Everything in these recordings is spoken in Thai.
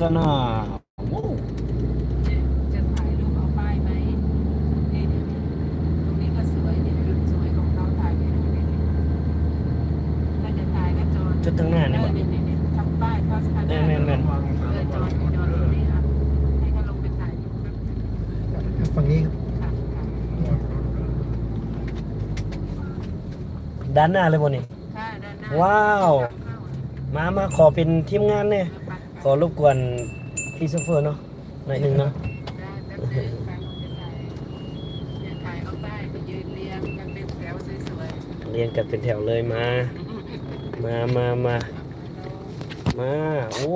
กานาโอ้จะถ่ายรูปเอาป้ายไหมนี่นี่นี่ตรงนี้ก็สวยเนี่ยจุดสวยของเขาถ่ายไปดูนี่นี่ถ้าจะถ่ายก็จอดจุดทางหน้าเอนี่อบ่นี่นี่นี่ทำป้ายพาสคาแม่ด้านแม่นแม่นเออจอดจอดตรงนี้อะให้เขาลงไปถ่ายรูปครับฝั่งนี้ครับค่ะค่ะด้านหน้าเลยบ่นี่ ค่ะด้านหน้าว้าวทางเข้าอะมามาขอเป็นทีมงานเนี่ย เออไป ขอรบกวนพี่โซเฟอร์เนาะหน่อยหนึงเนาะได้แป๊บนึงไปลงไปถ่ายเนี่ยถ่ายเอาป้ายไปยืนเรียงกันเป็นแถวสวยเรียนกันเป็นแถวเลยมา มามามามา โอ้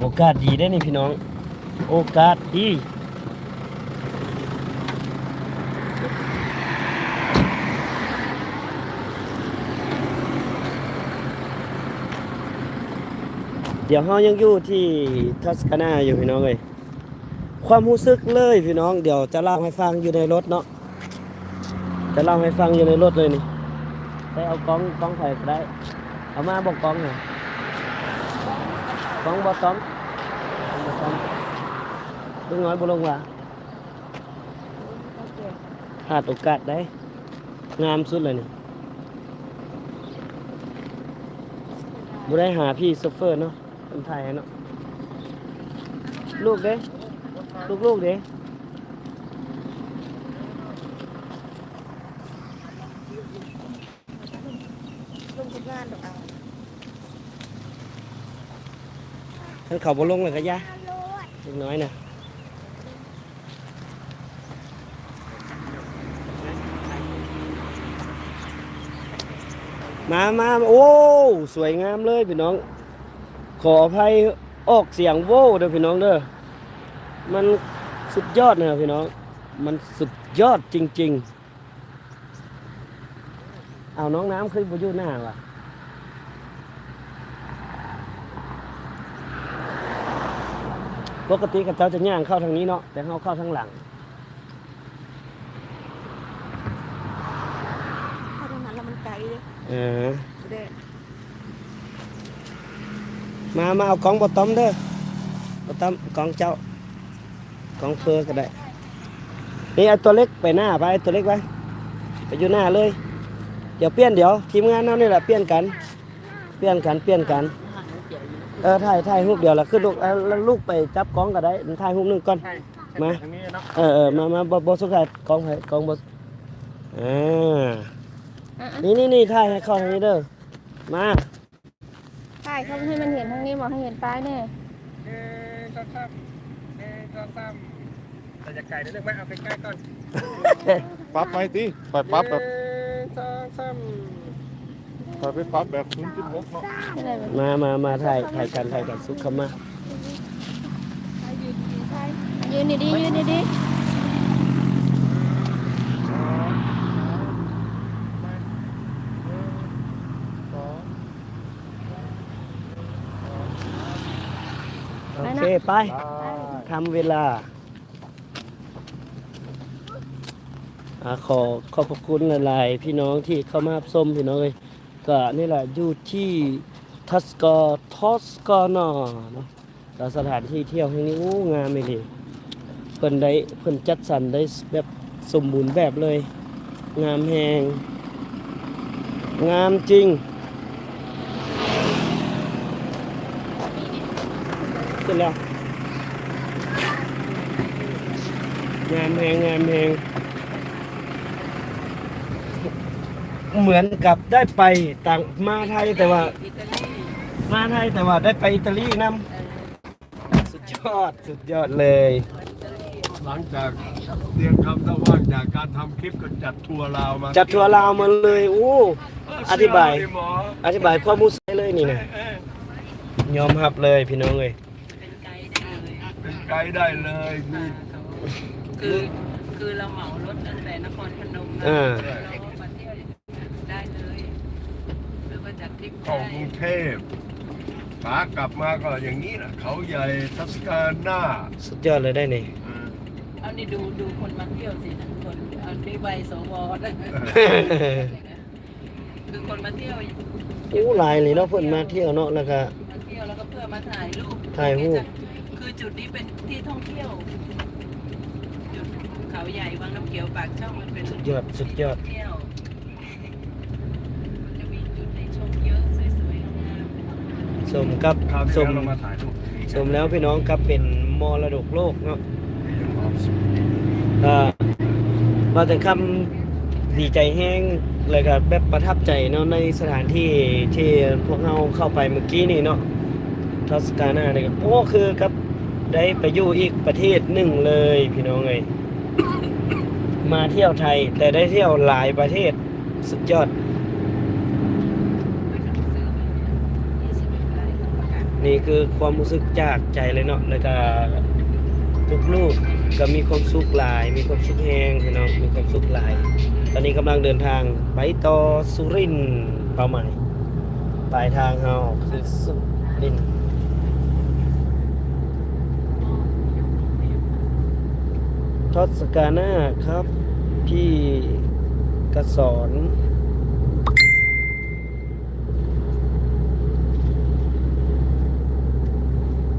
โอกาสดีได้นี่พี่น้อง โอกาสดี เดี๋ยวเรายังอยู่ที่ทัสคานาอยู่พี่น้องเลยความรู้สึกเลยพี่น้อง เดี๋ยวจะเล่าให้ฟังอยู่ในรถเนาะจะเล่าให้ฟังอยู่ในรถเลยนี่ใช้เอากล้องกล้องถ่ายได้ เอามาบอกกล้องหน่อยกล้องบอต้อมกล้องบอต้อมลุงน้อยบุลงว่าพลาดโอกาสได้ งามสุดเลยนี่บุได้หาพี่โซเฟอร์เนาะ คนไทยเนาะลูกเด้ลูกลูกเด้ลงทุกงานดอกเอาท่านเขาบุลงเลยก็ยะเล็กน้อยนะมามาโอ้ สวยงามเลยพี่น้อง ขออภัยออกเสียงโว้เด้อพี่น้องเด้อมันสุดยอดนะครับพี่น้อง มันสุดยอดจริง ๆ เอาน้องน้ำขึ้นบนยูหน้าว่ะปกติกับเจ้าจะย่างเข้าทางนี้เนาะแต่เขาเข้าทางหลังถ้าตรงนั้นแล้วมันไกลเลยเออ เด้ มามาเอากล่องบอต้อมเด้อบอต้อมกล่องเจ้ากล่องเฟอร์ก็ได้นี่เอาตัวเล็กไปหน้าไปเอาตัวเล็กไปไปอยู่หน้าเลย เดี๋ยวเปลี่ยนเดี๋ยวทีมงานเรานี่แหละเปลี่ยนกัน เปลี่ยนกันเปลี่ยนกันเออถ่ายถ่ายรูปเดียวละขึ้นลูกเอาแล้วลูกไปจับกล้องก็ได้ถ่ายรูปหนึงก่อนมาทางนี้เนาะเออเออมามาบอบอสุดท้ายกล้องให้กล้องบออ่านี่นี่นี่ถ่ายให้เข้าทางนี้เด้อมาใช่ เขาให้มันเห็นทางนี้บอกให้เห็นป้ายแน่เอ๊ะซ้ำซ้ำเอ๊ะซ้ำซ้ำแต่จะไกลนิดนึงไหมเอาใกล้ๆก่อนปั๊บไหมตีปดิไปปั๊บแบบเอ๊ะซ้ำซ้ไปไปปั๊บแบบศูนย์จุดหกเนาะไม่ได้ไหมมามามาถ่ายถ่ายกันถ่ายกันสุขเข้ามา ยืนดีๆยืนดีโไปทำเวลาอาขอขอบคุณหลายๆพี่น้องที่เข้ามารับชมพี่น้องเลยก็นี่แหละอยู่ที่ทัสกอทอสกอนอเนาะสถานที่เที่ยวแห่งนี้โอ้งามไม่ดีเพิ่นได้เพิ่นจัดสรรได้แบบสมบูรณ์แบบเลย งามแหงงามจริง ขึ้นแล้ว งามแหงงามแหงเหมือนกับได้ไปต่างมาไทยแต่ว่า อิตาลีมาไทยแต่ว่าได้ไปอิตาลีนำสุดยอดสุดยอดเลย หลังจากเตรียมคำตะว่างจากการทำคลิปก็จัดทัวร์ลาวมาจัดทัวร์ลาวมาเลยโอ้อธิบาย เชื่อไหมหมออธิบายความรู้สึกเลยนี่นะยอมรับเลยพี่น้องเลย เป็นไกด์ได้เลย เป็นไกด์ได้เลยมีคือคือเราเหมารถตั้งแต่นครพนมนะอ่าเรามาเที่ยวได้เลยแล้วก็จัดทริปเข้าได้กรุงเทพขากลับมาก็อย่างนี้แหละเขาใหญ่ทัสกาน่าสุดยอดเลยได้นี่ เออเอานี่ดูดูคนมาเที่ยวสินะคนเอานี่ใบสวนะคือคนมาเที่ยวอู้หลายเลยเนาะเพิ่นมาเที่ยวเนาะแล้วก็ มาเที่ยวแล้วก็เพื่อมาถ่ายรูปถ่ายรูปคือ จุดนี้เป็นที่ท่องเที่ยว จุดเขาใหญ่วังน้ำเขียวปากช่องมันเป็นสุดยอดสุดยอดท่งเที่ยวจะมีจุดให้ชมเยอะสวยๆงามๆสมกับคราวที่สมแล้วเรามาถ่ายรูปสมแล้วพี่น้องกับเป็นมรดกโลกเนาะก็มาแต่คำดีใจแห้งเลยก็แบบประทับใจเนาะในสถานที่ที่พวกเราเข้าไปเมื่อกี้นี่เนาะทอสกานาเนี่ยโอ้คือกับ ได้ไปอยู่อีกประเทศหนึ่งเลยพี่น้องเอ้ยมาเที่ยวไทย แต่ได้เที่ยวหลายประเทศสุดยอด นี่คือความรู้สึกจากใจเลยเนาะแล้วก็ลูกๆก็มีความสุขหลาย มีความสุขแหงพี่น้องมีความสุขหลาย ตอนนี้กำลังเดินทางไปต่อสุรินทร์เป้าหมายปลายทางเฮาคือสุรินทร์ ทศกาหน้าครับที่กระสอน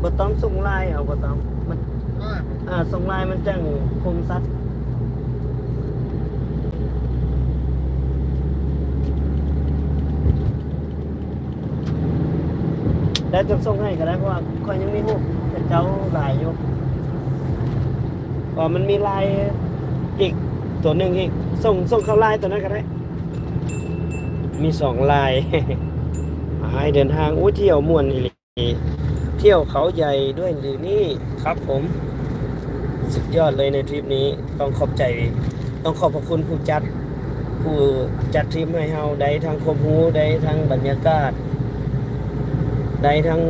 บต้องส่งไลน์เอาบต้องมันอ่าส่งไลน์มันจังคมสัตแล้วจะส่งให้ก็ได้เพราะว่าคอยยังมีรูปแต่เจ้าหลายอยู่ อ๋อมันมีลายอีกตัวหนึ่งอีก ส่งส่งเข้าลายตัวนั้นก็ได้ มีสองลายหายเดินทางอู้เที่ยวม่วนอีหลีเที่ยวเขาใหญ่ด้วยหรือนี่ครับผม สุดยอดเลยในทริปนี้ต้องขอบใจ ต้องขอบพระคุณผู้จัด ผู้จัดทริปให้เฮาได้ทั้งความรู้ได้ทั้งบรรยากาศ ได้ทั้ง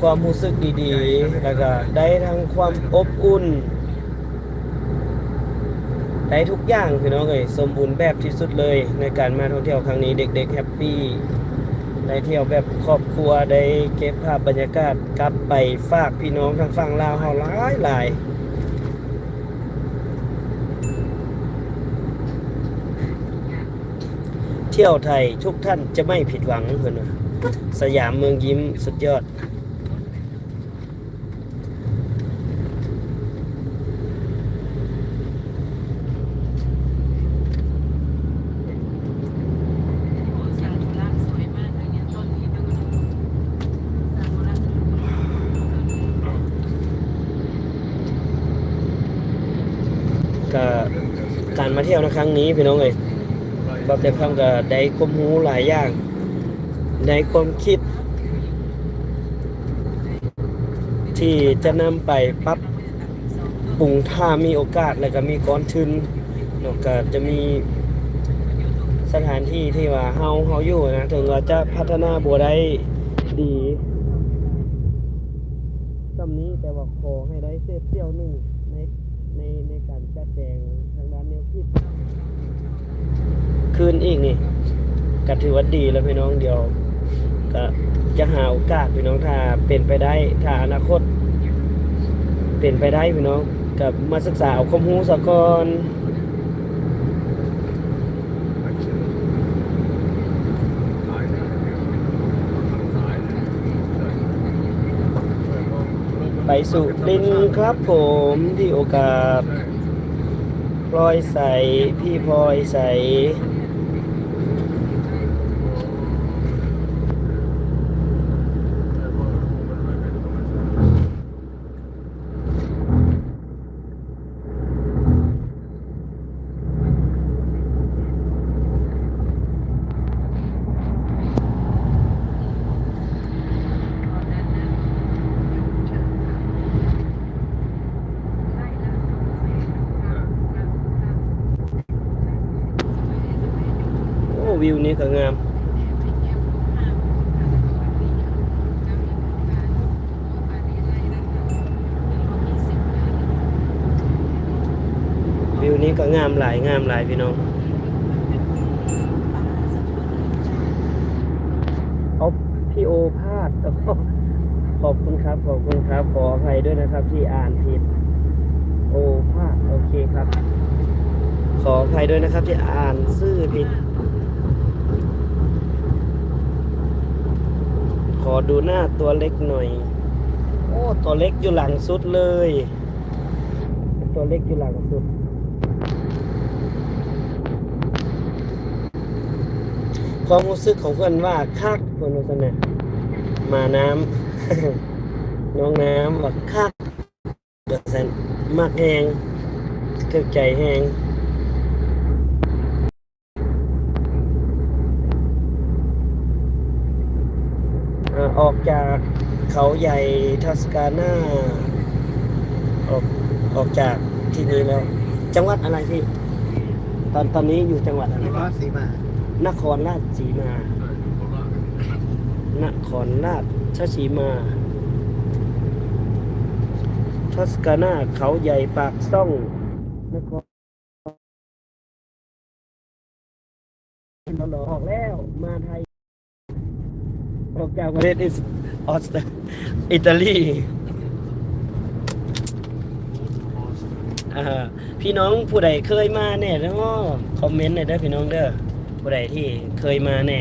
ความรู้สึกดีๆ แล้วก็ได้ทั้งความอบอุ่น ได้ทุกอย่างพี่น้องเอ้ยสมบูรณ์แบบที่สุดเลยในการมาท่องเที่ยวครั้งนี้เด็กๆแฮปปี้ได้เที่ยวแบบครอบครัวได้เก็บภาพบรรยากาศกลับไปฝากพี่น้องทางฝั่งลาวเฮาหลายหลายเที่ยวไทยทุกท่านจะไม่ผิดหวังเพิ่นสยามเมืองยิ้มสุดยอด โอ้ซากุระสวยมากเลยเนี่ยต้นนี้ดูซากุระต้นนี้ ก็การมาเที่ยวใน ครั้งนี้พี่น้องเอ้ยบับเด็กคำก็ได้ความรู้หลายอย่างได้ความคิด ที่จะนำไปปรับปรุงถ้ามีโอกาสแล้วก็มีก้อนทุนเนาะก็จะมีสถานที่ที่ว่าเฮาเฮาอยู่นะถึงว่าจะพัฒนาบัวได้ดีสำนี้แต่ว่าขอให้ได้เศษเสี้ยวหนึ่งในในในการจัดแจงทางด้านแนวคิด คืนอีกนี่ก็ถือว่าดีแล้วพี่น้องเดียวก็จะหาโอกาสพี่น้องถ้าเป็นไปได้ถ้าอนาคต เป็นไปได้พี่น้องกับมาศึกษาเอาความรู้สะก่อนไปสุรินครับผมที่โอกาสพลอยใสพี่พลอยใสโอ้ วิวนี้ก็งามวิวนี้ก็งามหลายงามหลายพี่น้องเอาพี่โอพาดขอบคุณครับ ขอบคุณครับ ขออภัยด้วยนะครับ ที่อ่านผิด โอพาดโอเคครับ ขออภัยด้วยนะครับที่อ่านชื่อผิด ข อดูหน้าตัวเล็กหน่อย โอ้ตัวเล็กอยู่หลังสุดเลย ตัวเล็กอยู่หลังสุด ความรู้สึกของเพื่อนว่าคักคนนู้นน่ะมาน้ำน้องน้ำว่าคักเดือดสันมากแหงเกิดใจแหง อ่าออกจากเขาใหญ่ทัสกาน่าออกออกจากที่นี้แล้ว จังหวัดอะไรพี่ ตอนตอนนี้อยู่จังหวัดอะไรนครศรีมานครราชสีมานครราชสีมาทัสกาน่าเขาใหญ่ปากซ่องนครเราออกแล้วมาไทย ออกจากประเทศอิสออสเตรอิตาลีอ่าพี่น้องผู้ใดเคยมาเนี่ยแล้วก็คอมเมนต์หน่อยเด้อพี่น้องเด้อผู้ใดที่เคยมาแน่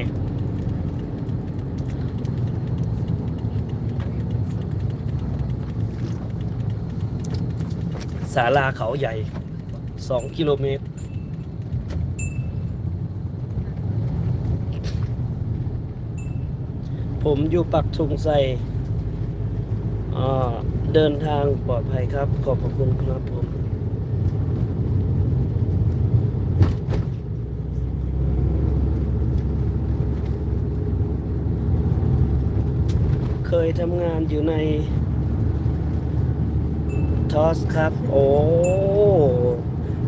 ศาลาเขาใหญ่ 2 กิโลเมตร ผมอยู่ปักทุงไซอ่เดินทางปลอดภัยครับ ขอบคุณครับผมเคยทำงานอยู่ในทอสครับ โอ้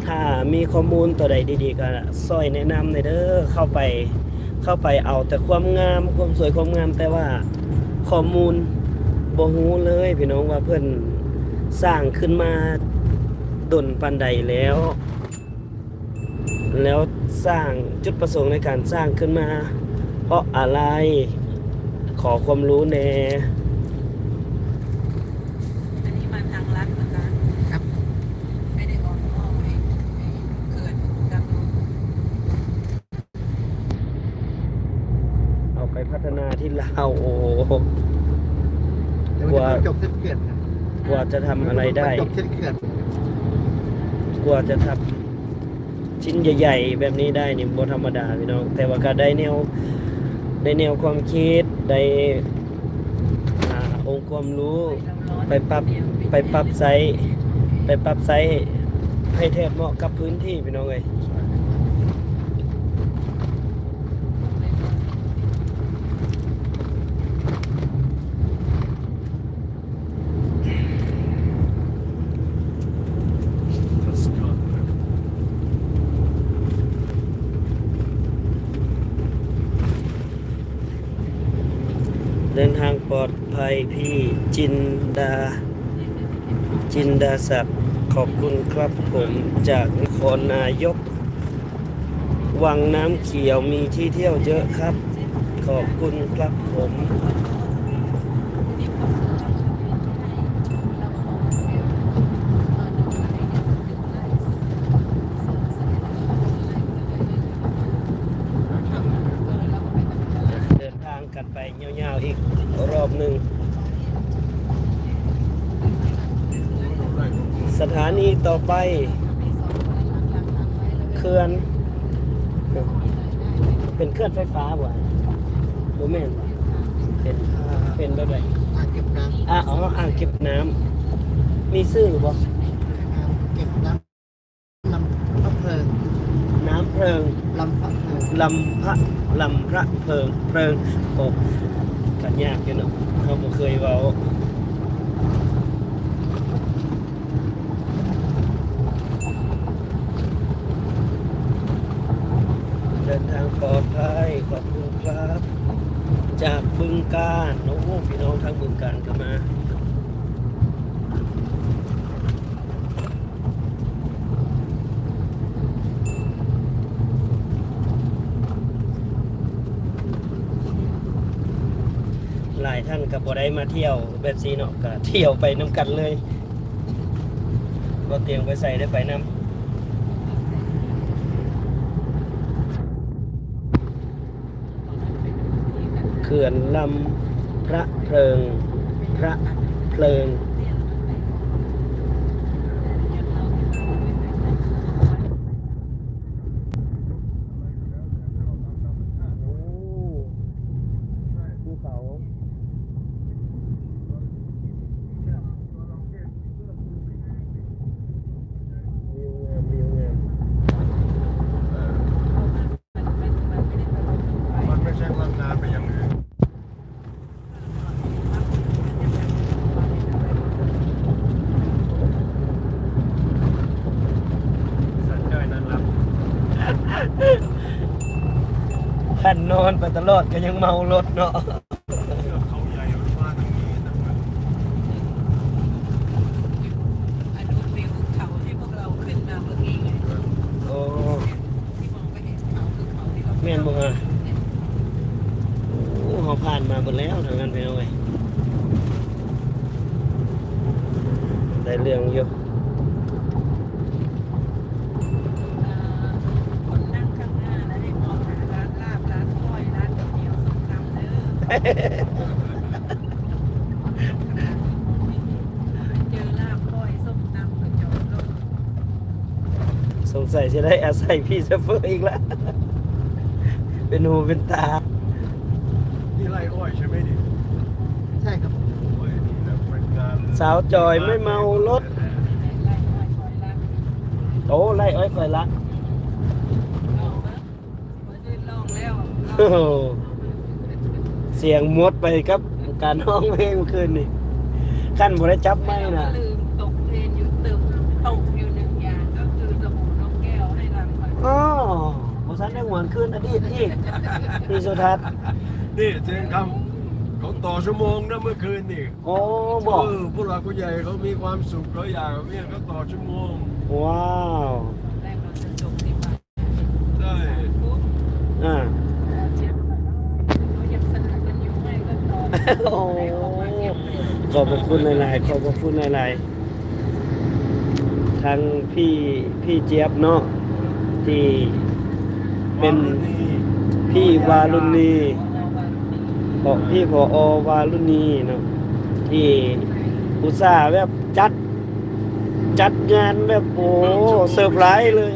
ถ้ามีข้อมูลตัวใดดีๆก็ซอยแนะนำในเด้อเข้าไป เข้าไปเอาแต่ความงามความสวยความงามแต่ว่าข้อมูลบ่ฮู้เลยพี่น้องว่าเพื่อนสร้างขึ้นมาดนปันใดแล้ว แล้วสร้างจุดประสงค์ในการสร้างขึ้นมา เพราะอะไรขอความรู้แน่อันนี้มาทางลัดนะคะ ครับ ไม่ได้ออกนอกให้ให้เขื่อนดำรง เอาไปพัฒ นาที่ลาวโอ้โหเดี๋ยวมันจะจบเส้นเขื่อนนะกว่าจะทำอะไรได้ จบเส้นเขื่อนกว่าจะทำชิ้นใหญ่ ๆ แบบนี้ได้นี่บ่ธรรมดาพี่น้อง แต่ว่าก็ได้แนวได้แนวความคิดได้อ่าองค์ความรู้ ไปปรับไปปรับไซส์ไปปรับไซส์ให้แทบเหมาะกับพื้นที่พี่น้องเอ้ยเดินทาง ปลอดภัยพี่จินดา จินดาศักดิ์ขอบคุณครับผมจากนครนายก วังน้ำเขียวมีที่เที่ยวเยอะครับ ขอบคุณครับผม เดินทางกันไปยาวๆอีกรอบหนึ่ง สถานีต่อ ไปเขื่อนเป็นเครื่องไฟฟ้าบ่โมเมนเป็นเป็นแบบไรอ่างเก็บน้ำอะอ๋ออ่างเก็บน้ำมีซื่อบ่อ่างเก็บน้ำลำพระเพลิงน้ำเพลิงลำพระเพลิงลำพระลำพระเพลิงเพลิงโอ้กันยากอยู่เนาะเขาบ่เคยเว้าเดินทาง ปลอดภัยขอบคุณครับ จากบึงการโอ้โหพี่น้องทางบึงการก็มาหลายท่านกับบได้มาเที่ยวแบบซีเนาะก็เที่ยวไปน้ำกันเลยบ่เตียงไปใส่ได้ไปน้ำ เขื่อนลำพระเพลิง พระเพเพลิง โอ้ภูเขาวิวงามวิวงาม มันไม่ใช่มันนานไปอย่างอื่นสัญจรนั้นรับ ขันน อนไปตลอดก็ยังเมารถเนาะเขาใหญ่มันมาทางนี้นะอันนู้นวิวเขาที่พวกเราขึ้นมาเมื่อกี้ไงโอ้ที่มองไปเห็นเขาคือเขาที่เราแม่นบ่ฮะโอ้เขาผ่านมาหมดแล้วทางนั้นไปเอาไว้ได้เรื่องอยู่อ่าคนนั่งข้างหน้าแล้วได้มองหาร้านลาบร้านก้อยร้านก๋วยเตี๋ยวส้มตำเด้อเจอลาบก้อยส้มตำก็จอดรถ สงสัยจะได้ อาศัยพี่เซฟเฟอร์อีกแล้ว เป็นหูเป็นตา นี่ไร่อ้อยใช่ไหมนี่ใช่ครับ โอ้ยนี่นะเป็นงานสาวจอยไม่เมารถไล่อ้อยคอยรักโอ้ไล่อ้อยคอยรักลองมั้ยวันนี้ลองแล้วลโอ้องโหเสียงมดไปครับ การร้องเพลงเมื่อคืนนี่ขั้นบ่ได้จับไม่นะ อ๋อบสันได้หวนขึ้นอดีตอีกพี่สุทัศน์นี่เจนคำเขาต่อชั่วโมงนะเมื่อคืนนี่โอ้บอกเออผู้หลักผู้ใหญ่เขามีความสุขเขาอยากเนี่ยเขาต่อชั่วโมง ว้าวแรกเราจะจบที่บ่ายได้ปุ๊บอ่าเช็ดเขายังสนุกกันอยู่ให้ก็ต่อโอ้ให้ออกมาเก็บเลยขอบพระคุณหลายๆขอบพระคุณหลายๆทั้งพี่พี่เจี๊ยบเนาะ ที่เป็นพี่วารุณีพอพี่พออวารุณีเนาะที่อุตส่าห์แบบจัด จัดงานแบบโอ้เซอร์ไพรส์เลย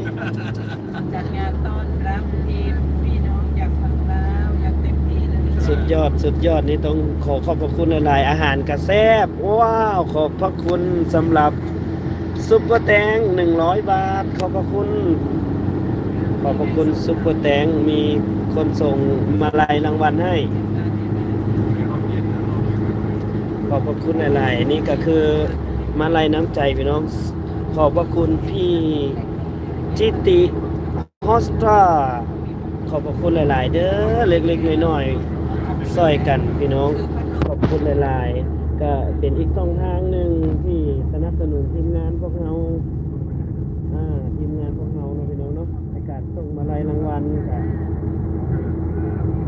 จัดงานต้อนรับทีมพี่น้องจากฝั่งลาวอย่างเต็มที่เลยสุดยอดสุดยอดนี่ต้องขอขอบพระคุณหลายๆอาหารกระแซบว้าวขอบพระคุณสำหรับซุปเปอร์แตง100บาท ขอบพระคุณ ขอบพระคุณซุปเปอร์แตงมีคนส่งมาลัยรางวัลให้ ขอบพระคุณหลายๆนี่ก็คือมาลัยน้ำใจพี่น้อง ขอบพระคุณพี่จิติฮอสตราขอบพระคุณหลาย ๆ เด้อเล็กๆน้อยๆซอยกันพี่น้อง ขอบคุณหลาย ๆ ก็เป็นอีกช่องทางหนึ่งที่สนับสนุนทีมงานพวกเราเนาะพี่น้องเนาะในกา รส่งมายรางวัล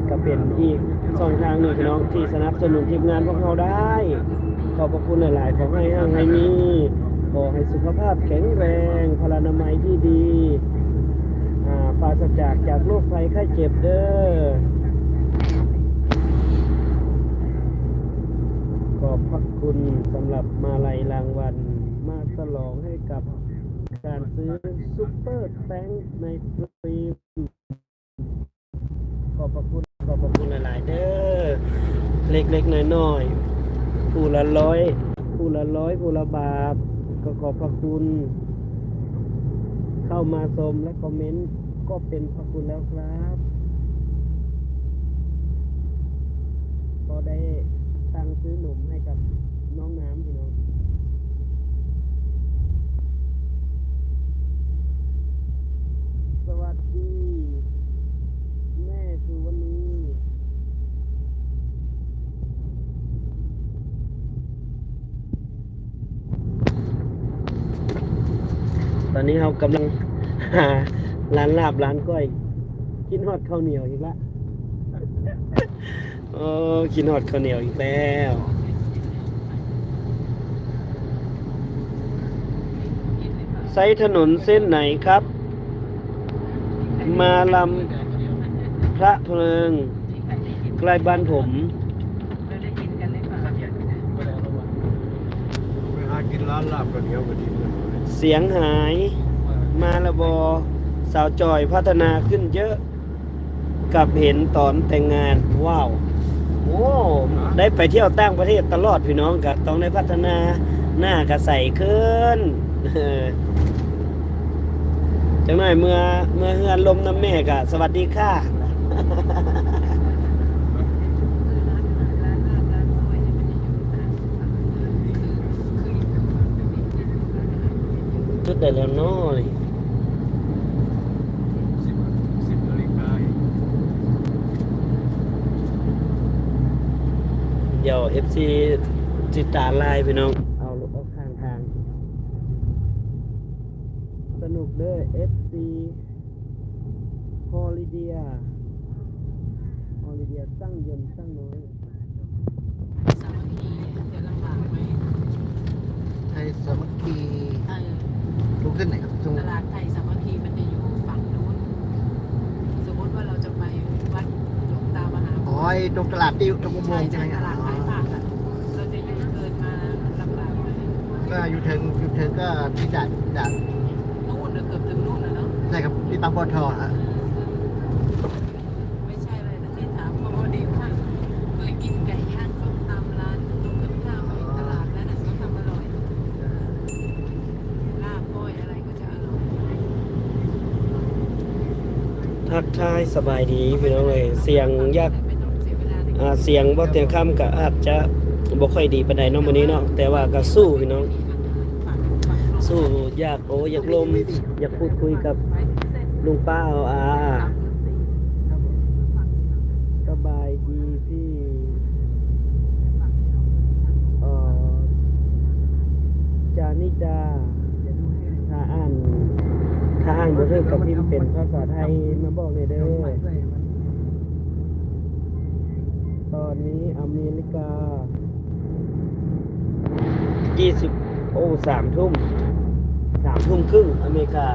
ก็เป็นอีกช่องทางหนึ่งพี่น้องที่สนับสนุนทีมงานพวกเราได้ ขอบพระคุณหลาย ๆ ขอให้ห่างให้มีขอให้สุขภาพแข็งแรง พลานามัยที่ดีปราศจากจากโรคภัยไข้เจ็บเด้อ ขอบพระคุณสำหรับมาลัยรางวัลมาฉลองให้กับ การซื้อซุปเปอร์แตงในสตรีมขอบพระคุณขอบพระคุณหลาย ๆ เด้อเล็ก ๆ น้อย ๆ ผู้ละร้อย ผู้ละร้อยผู้ละบาทก็ขอบพระคุณ เข้ามาชมและคอมเมนต์ก็เป็นพระคุณแล้วครับก็ได้ตังค์ซื้อหนุ่มให้กับน้องน้ำพี่น้อง สวัสดี แม่สุวรรณีตอนนี้เรากำลังหาร้านลาบร้านก้อยกินฮอดข้าวเหนียวอีกละโอ้กินฮอดข้าวเหนียวอีกแล้วใช้ถนนเส้นไหนครับ มาลำพระเพลิงใกล้บ้านผมเราได้กินกันเลยป่ะร้านลาบกระเหนียวกระดิ่งเลยเสียงหาย มาละบอสาวจอยพัฒนาขึ้นเยอะ กับเห็นตอนแต่งงาน ว้าวโอ้ได้ไปเที่ยวต่างประเทศตลอดพี่น้องกะต้องได้พัฒนาหน้ากะใสขึ้นเออ จังหน่อยเมื่อเมื่อเฮือนลมน้ำเมฆอะสวัสดีค่ะ จุดแต่แล้วน้อยเดี๋ยวเอฟซีจิตตาลายพี่น้อง เอารถออกข้างทาง สนุกเด้อ FC ฮอลิเดียฮอลิเดียสร้างยนต์สร้างน้อย สามัคคีจะลำบากไหม ไทยสามัคคี เออ รู้ขึ้นไหนครับตรง ตลาดไทยสามัคคีมันจะอยู่ฝั่งนู้น สมมติว่าเราจะไปวัดหลวงตามหา อ๋อไอ้ ตรงตลาดที่ตรงอุโมใช่งค์ใช่ใช่ไหมตครับลาดอ๋ขายอผักอะเราจะอยู่เกินมาลำบากไหมก็อยู่เทิงอยู่เทิงก็ที่ด่านด่านนู่นน่ะเกือบถึงนู่นนะเนาะใช่ครับที่ปั๊มปตทฮะไม่ใช่อะไรนะที่ถามเพราะว่าเด็กข้างเคยกินไก่ย่างส้มตำร้านตรงกับข้าวไปตลาดแล้วน่ะเขาทำอร่อยลาบก้อยอะไรก็จะอร่อยทักทายสบายดีพี่น้องเลยเสียงยากไม่ต้อง เสียเวลาในอ่าเสียงบ่เตียงคำก็อาจจะบ่ค่อยดีปานใดเนาะมื้อนี้เนาะแต่ว่าก็สู้พี่น้อง สู้อยากโอ้อยากลมอยากพูดคุยกับลุงป้าเอาอาสบายดีพี่เอ่อจานิดาถ้าอ่านถ้าอ่านบ่ถูกก็พิมพ์เป็นภาษาไทยมาบอกเลยเด้อ ต อนนี้อเมริกา 20 โอ้สามทุ่มสามทุ่มครึ่งอเมริกา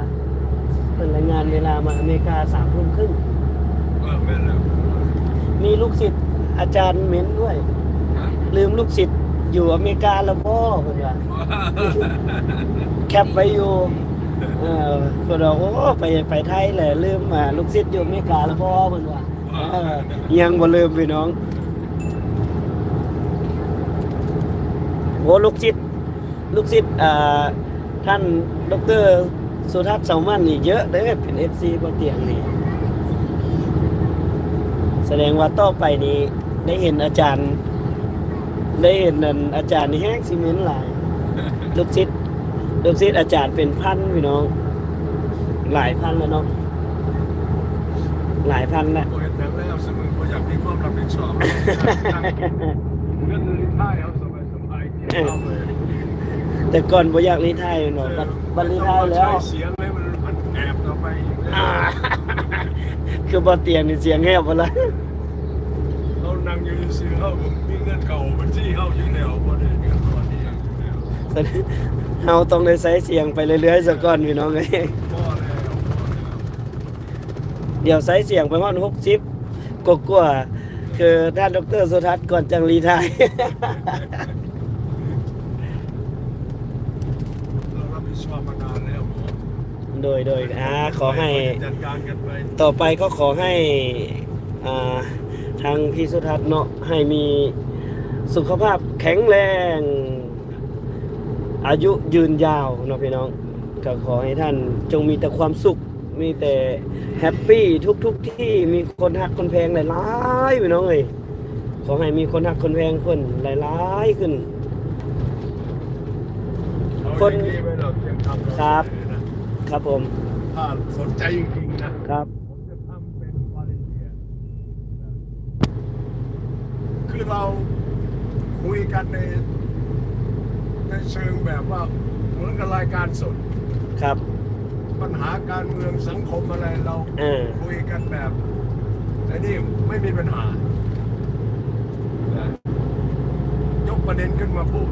เป็นรายงานเวลามาอเมริกาสามทุ่มครึ่งเออแม่นแล้วมีลูกศิษย์อาจารย์เม้นด้วย ลืมลูกศิษย์อยู่อเมริกาแล้วพ่อเพิ่นว่าแคปไว้อยู่เออเพิ่นว่าโอ้ไปไปไทยแหละลืมมาลูกศิษย์อยู่อเมริกาแล้วพ่อเพิ่นว่ายังบ่ลืมพี่น้อง อ้ลูกศิษย์ลูกศิษย์อ่าท่านดอกเตอรสุทัศน์เสามันนี่เยอะเด้อเป็น FC บ่เตียงนี่แสดงว่าต่อไปนี้ได้เห็นอาจารย์ ได้เห็นนั่นอาจารย์นี่แห้งซีเมนต์หลายลูกศิษย์ลูกศิษย์อาจารย์เป็นพันพี่น้อง หลายพันแล้วเนาะหลายพันแล้วโอ้ยแต่แล้วเสมอว่าอยากมีความรับผิดชอบ แต่ก่อนบ่อยากรีไทายเนาะบัดบัดรีไทายแล้วใช้เสียงเลยมันมันแอบต่อไปอีกเลยอ่าคือบ่เตียงนี่เสียงแหบบ่ละเรานั่งอยู่ซื้อเขาผมมีเงินเก่าบัญชีเขาอยู่แล้วบ่ได้เดือดร้อนอีหยังอยู่แล้วแสดงเฮาต้องได้ใช้เสียงไปเรื่อยๆซะก่อนพี่น้องเอ้ยพอแล้วพอแล้วเดี๋ยวใช้เสียงไปฮอด60กว่าๆคือท่านดรสุทัศน์ก่อนจังรีไทาย เรารับผิดชอบมานานแล้วหมอ โดยโดยอ่าขอให้จัดการกันไปต่อไปก็ขอให้อ่าทางพี่สุทัศน์เนาะให้มีสุขภาพแข็งแรง อายุยืนยาวเนาะพี่น้อง ก็ขอให้ท่านจงมีแต่ความสุขมีแต่แฮปปี้ทุกๆทที่มีคนหักคนแพงหลายๆพี่น้องเอ้ยขอให้มีคนหักคนแพงคนหลายๆขึ้น คนครับ ครับผมถ้าสนใจจริงๆนะครับ ผมจะทำเป็นวาเลนเทียร์นะคือเราคุยกันในในเชิงแบบว่าเหมือนกับรายการสด ครับ ปัญหาการเมืองสังคมอะไรเราเออ คุยกันแบบไอ้นี่ไม่มีปัญหานะยกประเด็นขึ้นมาพูด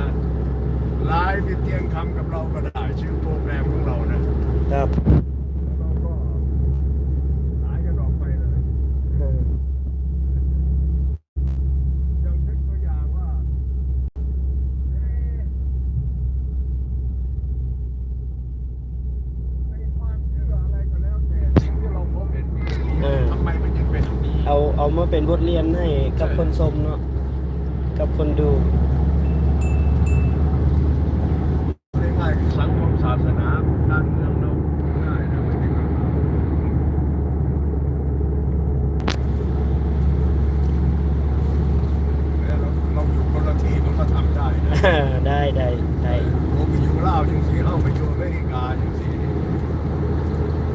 นะ ไลฟ์ติดเตียงคำกับเราก็ได้ชื่อโปรแกรมของเรานะครับเราก็หายกันออกไปเลยอย่างเช่นตัวอย่างว่าในความเชื่ออะไรก็แล้วแต่ที่เราพบเห็นที่เอทำไมมันยังเป็นดีเอาเอามาเป็นบทเรียนให้กับคนชมเนาะกับคนดู งสังคมศาสนาการเมืองเนาะง่ายนะไม่ได้ง่ายแล้วเราเราอยู่คนละที่มันก็ทำได้นะได้ได้ได้ผมไปอยู่ลาวจังสีเข้าไปอยู่อเมริกาจังสี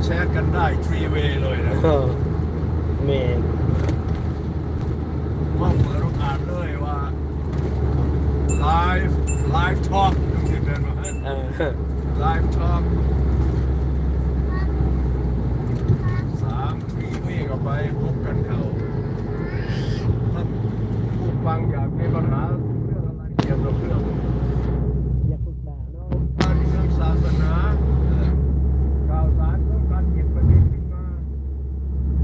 แชร์กันได้ทรีเวย์เลยนะเมนว่าเปิดโอกาสเลยว่าไลฟ์ไลฟ์ทอล์กจังสีเป็นมาฮะ เออไลฟ์ทอล์กสามทรีเวย์ก็ไปพบกันเขาถ้าผู้ฟังอยากมีปัญหาเรื่องอะไรเกี่ยวกับเรื่อง อยากปรึกษาเนาะ การเรื่องศาสนาข่าวสารต้องการหยิบประเด็นขึ้นมา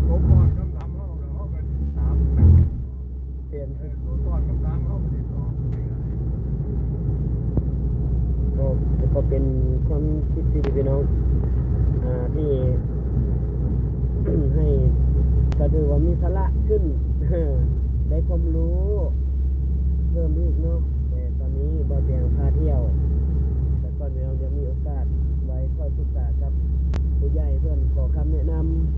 ผมก่อนคำถามเขาแล้วเขาก็ถามไป เปลี่ยน เออตัวก่อนคำถามเขาไม่ได้ตอบ ก็ก็เป็นความคิดที่ดีพี่น้องอ่าที่ ให้ก็ดูว่ามีสาระขึ้น ได้ความรู้เพิ่มอีกเนาะแต่ตอนนี้บ่เตียงพาเที่ยว แต่ก่อนเราจะมีโอกาสไว้ค่อยปรึกษากับผู้ใหญ่เพื่อนขอคำแนะน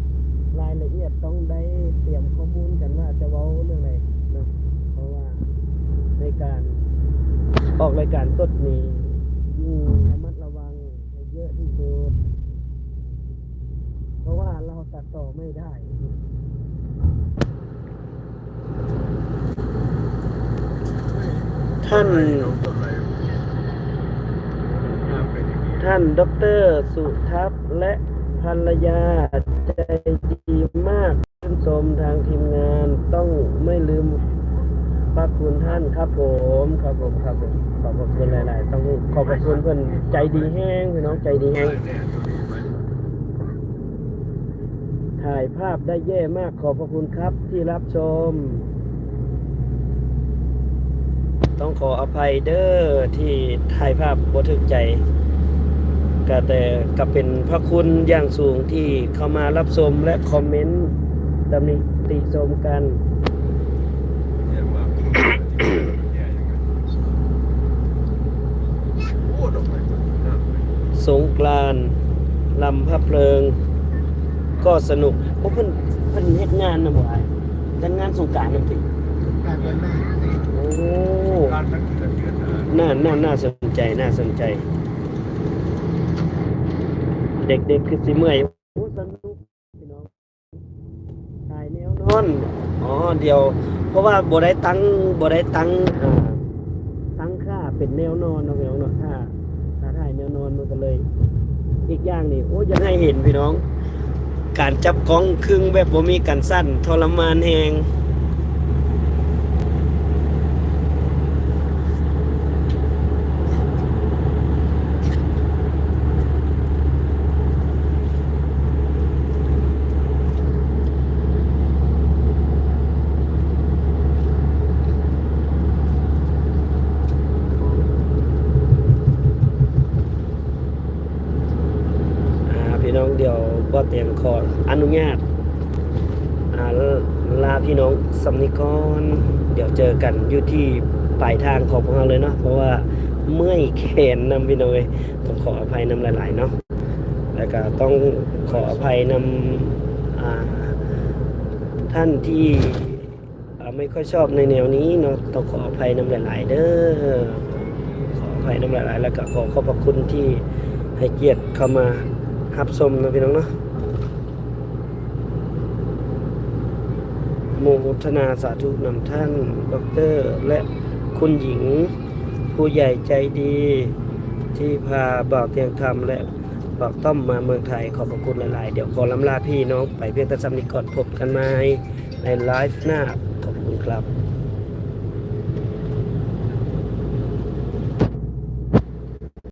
ำรายละเอียดต้องได้เตรียมข้อมูลกันว่าจะเว้าเรื่องอะไรเนาะเพราะว่าในการออกรายการสดนี้ยิ่งระมัดระวังให้เยอะที่สุดเพราะว่าเราตัดต่อไม่ได้ ท่าน ท่านดอกเตอรสุทัพและภรรยาใจดีมากชื่นชมทางทีมงานต้องไม่ลืมพระคุณท่านครับผมครับผมครับผมขอบคุณหลาย ๆ ต้องขอบคุณเพื่อนใจดีแห้งพี่น้องใจดีแห้งถ่ายภาพได้แย่มากขอบพระคุณครับที่รับชม ต้องขออภัยเด้อที่ถ่ายภาพบ่ถึกใจ ก็แต่ก็เป็นพระคุณอย่างสูงที่เข้ามารับชมและคอมเมนต์ตำหนิติชมกันแย่มากแย่ยังไงโอ้ดอกไม้มันน่าไปสงกรานต์ลำพระเพลิง ก็สนุกโอ้เพิ่นเพิ่นเฮ็ดงานนะบ่อ้ายจัดงานสงกรานต์นำติการเดินหน้าโอ้การทั้งเดือนเดือนนะน่าน่าน่าสนใจน่าสนใจ เด็กๆคือสิเมื่อยโอ้สนุกพี่น้องถ่ายแนวนอนอ๋อเดี๋ยว เพราะว่าบ่ได้ตั้งบ่ได้ตั้งอ่าตั้งค่าเป็นแนวนอนเนาะพี่น้องเนาะถ้าถ้าถ่ายแนวนอนมันก็เลย อีกอย่างนี่โอ้ยังให้เห็นพี่น้อง การจับกล้องครึ่งแบบบ่มีกันสั้นทรมานแฮง อ่าพี่น้องเดี๋ยวบ่เตรียมข ออนุญาตาลาพี่น้องสำนิกรเดี๋ยวเจอกันอยู่ที่ปลายทางของพวกเราเลยเนาะเพราะว่าเมื่อยแขนนำพี่น้อยต้องขออภัยนำหลาย ๆ เนาะแล้วก็ต้องขออภัยนำท่านที่ไม่ค่อยชอบในแนวนี้เนาะต้องขออภัยนำหลาย ๆ เด้อขออภัยนำหลาย ๆ แล้วก็ขอขอบพระคุณที่ให้เกียรติเข้ามารับชมนะพี่น้องเนาะ โมทนาสาธุนำท่านดอกเตอรและคุณหญิง ผู้ใหญ่ใจดี ที่พาบอกเตียงธรรมและบอกต้อมมาเมืองไทยขอบพระคุณหลาย ๆ เดี๋ยวขอลำลาพี่น้องไปเพียงแต่สำนิก่อนพบกันใหม่ในไลฟ์หน้าขอบคุณครับ